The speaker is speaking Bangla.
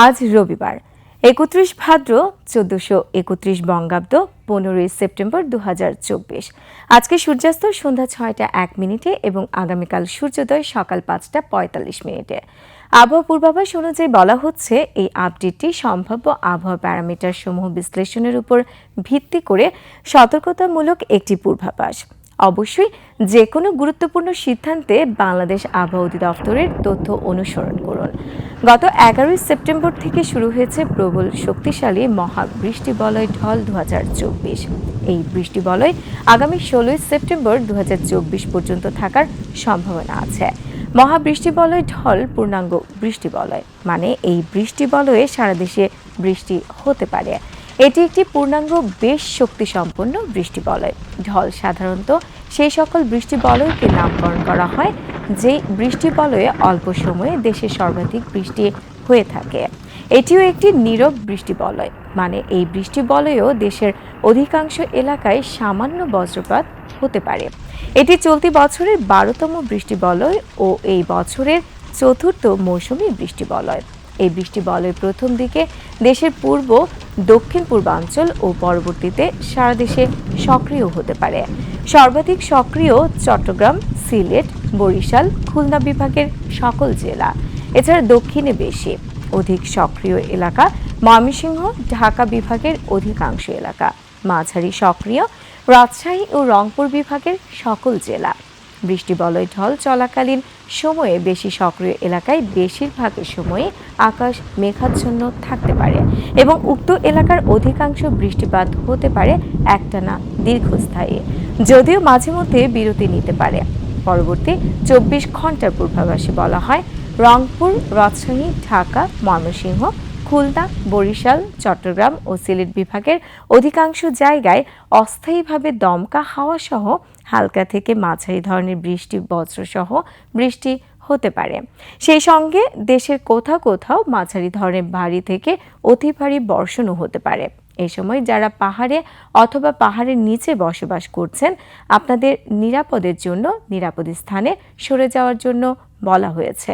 আজ রবিবার। একত্রিশ ভাদ্র চোদ্দশো একত্রিশ বঙ্গাব্দ পনেরোই সেপ্টেম্বর দু হাজার চব্বিশ। আজকে সূর্যাস্ত সন্ধ্যা ছয়টা এক মিনিটে এবং আগামীকাল সূর্যোদয় সকাল পাঁচটা পঁয়তাল্লিশ মিনিটে। আবহাওয়া পূর্বাভাস অনুযায়ী বলা হচ্ছে, এই আপডেটটি সম্ভাব্য আবহাওয়া প্যারামিটার সমূহ বিশ্লেষণের উপর ভিত্তি করে সতর্কতামূলক একটি পূর্বাভাস। অবশ্যই যে কোনো গুরুত্বপূর্ণ সিদ্ধান্তে বাংলাদেশ আবহাওয়া অধিদপ্তরের তথ্য অনুসরণ করুন। গত এগারোই সেপ্টেম্বর থেকে শুরু হয়েছে প্রবল শক্তিশালী মহা বৃষ্টি বলয় ঢল দু হাজার চব্বিশ। এই বৃষ্টি বলয় আগামী ষোলোই সেপ্টেম্বর দু হাজার চব্বিশ পর্যন্ত থাকার সম্ভাবনা আছে। মহাবৃষ্টি বলয় ঢল পূর্ণাঙ্গ বৃষ্টি বলয় মানে এই বৃষ্টিবলয়ে সারা দেশে বৃষ্টি হতে পারে। এটি একটি পূর্ণাঙ্গ বেশ শক্তিসম্পন্ন বৃষ্টিবলয় ঢল সাধারণত সেই সকল বৃষ্টি বলয়কে নামকরণ করা হয়, যে বৃষ্টি বলয়ে অল্প সময়ে দেশে সর্বাধিক বৃষ্টি হয়ে থাকে। এটিও একটি নীরব বৃষ্টি বলয় মানে এই বৃষ্টিবলয়েও দেশের অধিকাংশ এলাকায় সামান্য বজ্রপাত হতে পারে। এটি চলতি বছরের বারোতম বৃষ্টি বলয় ও এই বছরের চতুর্থ মৌসুমী বৃষ্টিবলয় এই বৃষ্টিবলয়ের প্রথম দিকে দেশের পূর্ব, দক্ষিণ পূর্বাঞ্চল ও পরবর্তীতে সারা দেশে সক্রিয় হতে পারে। সর্বাধিক সক্রিয় চট্টগ্রাম, সিলেট, বরিশাল, খুলনা বিভাগের সকল জেলা। এছাড়া দক্ষিণে বেশি। অধিক সক্রিয় এলাকা ময়মনসিংহ, ঢাকা বিভাগের অধিকাংশ এলাকা। মাঝারি সক্রিয় রাজশাহী ও রংপুর বিভাগের সকল জেলা। বৃষ্টিবলয় ঢল চলাকালীন সময়ে বেশি সক্রিয় এলাকায় বেশিরভাগ সময়ে আকাশ মেঘাচ্ছন্ন থাকতে পারে এবং উক্ত এলাকার অধিকাংশ বৃষ্টিপাত হতে পারে একটানা দীর্ঘস্থায়ী, যদিও মাঝে মধ্যে বিরতি নিতে পারে। পরবর্তী চব্বিশ ঘণ্টার পূর্বাভাসে বলা হয়, রংপুর, রাজশাহী, ঢাকা, ময়মনসিংহ খুলনা, বরিশাল, চট্টগ্রাম ও সিলেট বিভাগের অধিকাংশ জায়গায় অস্থায়ীভাবে দমকা হাওয়া সহ হালকা থেকে মাঝারি ধরনের বৃষ্টি, বজ্রসহ বৃষ্টি হতে পারে। সেই সঙ্গে দেশের কোথাও কোথাও মাঝারি ধরনের ভারী থেকে অতি ভারী বর্ষণও হতে পারে। এই সময় যারা পাহাড়ে অথবা পাহাড়ের নিচে বসবাস করছেন, আপনাদের নিরাপদের জন্য নিরাপদ স্থানে সরে যাওয়ার জন্য বলা হয়েছে।